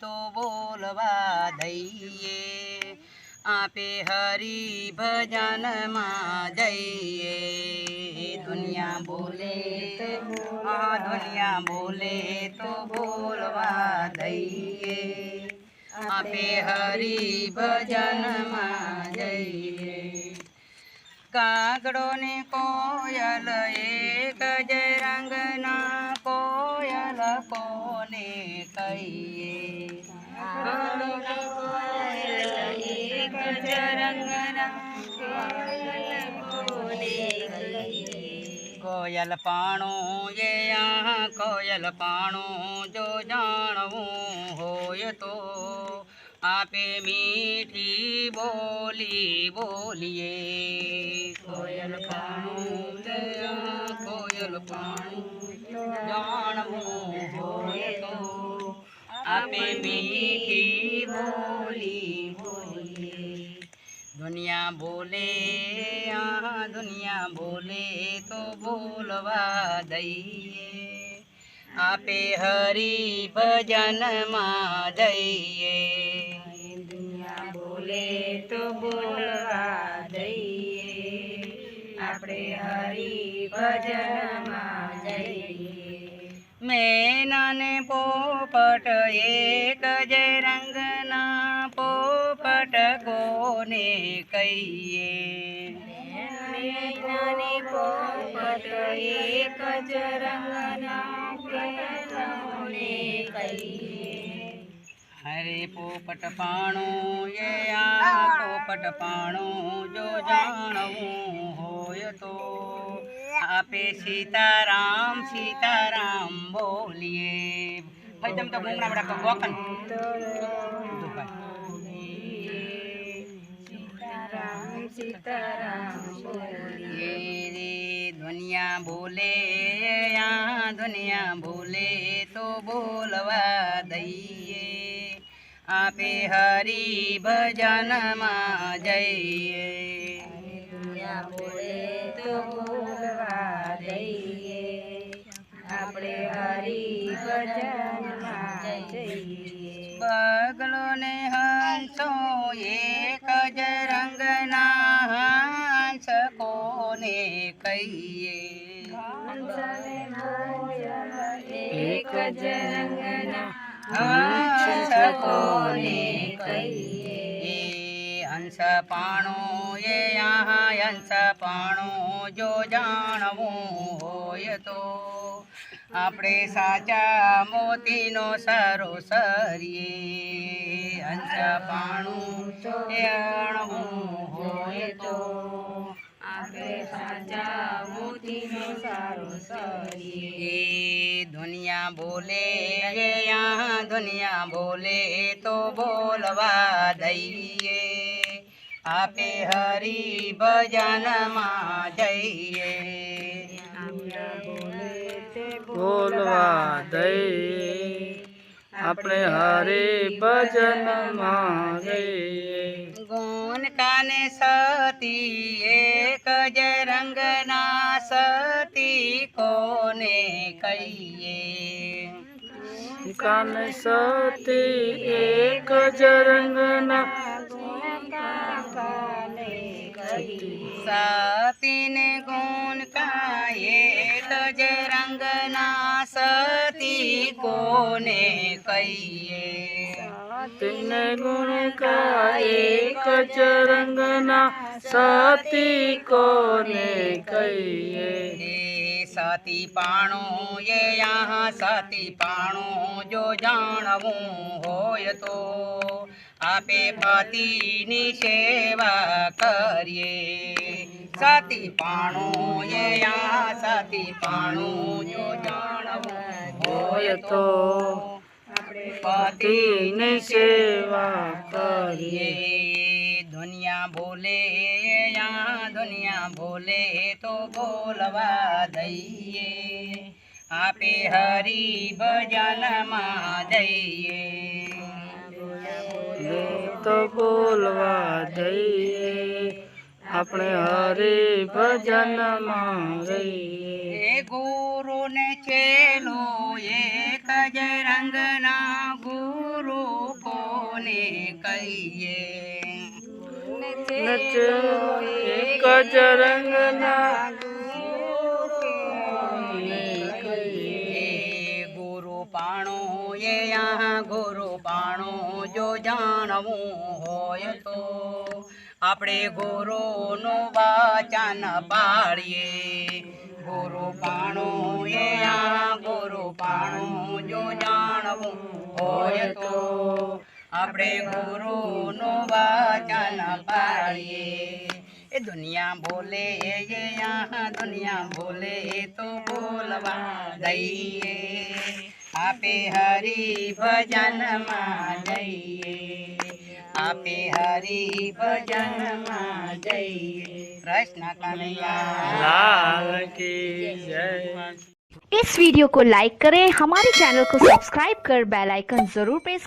तो बोलवा दइए। आपे हरि भजन मा जाइए दुनिया बोले तो हाँ दुनिया बोले तो बोलवा दइए। आपे हरि भजन मा जाइए कागड़ों ने कोयल ए કોયલ પાણું એ આ કોયલ પાણું જો જાણવું હોય તો આપે મીઠી બોલી બોલીએ. કોયલ પાણું કોયલ પાણું જાણવું હોય તો આપે મીઠી બોલી દુનિયા બોલે આ દુનિયા બોલે તો બોલવા દઈએ આપે હરી ભજનમાં જઈએ દુનિયા બોલે તો બોલવા દઈએ આપણે હરી ભજનમાં જઈએ મેનાને પોપટ એક જ રંગના કોને કહીએ મેનાને પોપટ એક જ રંગના કોને કહીએ હરે પોપટ પાણું એ આ પોપટ પાણું જો જાણવું હોય તો આપે સીતારામ સીતારામ બોલીએ ભાઈ તમે તો ગુમણા બડા ગોકન દુનિયા બોલે આ દુનિયા બોલે તો બોલવા દઈએ આપે હરી ભજનમાં જઈએ દુનિયા બોલે તો બોલવા દઈએ આપણે હરી ભજનમાં જઈએ બગલો ને હંસો એક જ રંગના હંસ કોને કહીએ એક જ રંગના કોને કહીએ. અંશ પાણો એ અંશ પાણો જો જાણવું હોય તો. આપણે સાચા મોતીનો સરો સરીએ. અંશ પાણું જાણવું હોય તો. સાચા મોતીનો સારો સરીએ. દુનિયા બોલે આ દુનિયા બોલે તો બોલવા દઈએ. આપે હરી ભજનમાં જઈએ. બોલવા દઈએ. આપણે હરે ભજનમાં જઈએ. કાને સતી એક જ રંગના સતી કોને કહીએ કાન સતી એક જ રંગના સતીને ગુણ કા એક જ રંગના સતી કોને કહીએ તેને ગુણ કા એક જ રંગના સતી કોને કહીએ? સતી પાણું, એ યહાં સતી પાણું, જો જાણવું હોય તો આપે પતિની સેવા કરીએ. સતી પાણું, એ યહાં સતી પાણું, જો જાણવું હોય તો આપણે પતિની સેવા કરીએ કરીએ દુનિયા બોલે યા દુનિયા બોલે તો બોલવા દઈએ આપે હરી ભજનમાં જઈએ તો બોલવા દઈએ આપણે હરે ભજનમાં રહીએ એ ગુરુ ને ચેલો એક જ રંગના ગુરુ કોને કહીએ? એક જ રંગના ગુરુ પાણો એ ગુરુ પાણો જો જાણવું હોય તો આપણે ગુરુનું વાચન પાડીએ. ગુરુ પાણો એ ગુરુ પાણો જો જાણવું હોય તો આપણે ગુરુનું વાચન પાડીએ એ દુનિયા બોલે એ આ દુનિયા બોલે તો બોલવા દઈએ આપે હરી ભજનમાં જઈએ આપે હરી ભજનમાં જઈએ કૃષ્ણ કનૈયા લાલ કી જય इस वीडियो को लाइक करें हमारे चैनल को सब्सक्राइब कर बेल आइकन जरूर प्रेस करें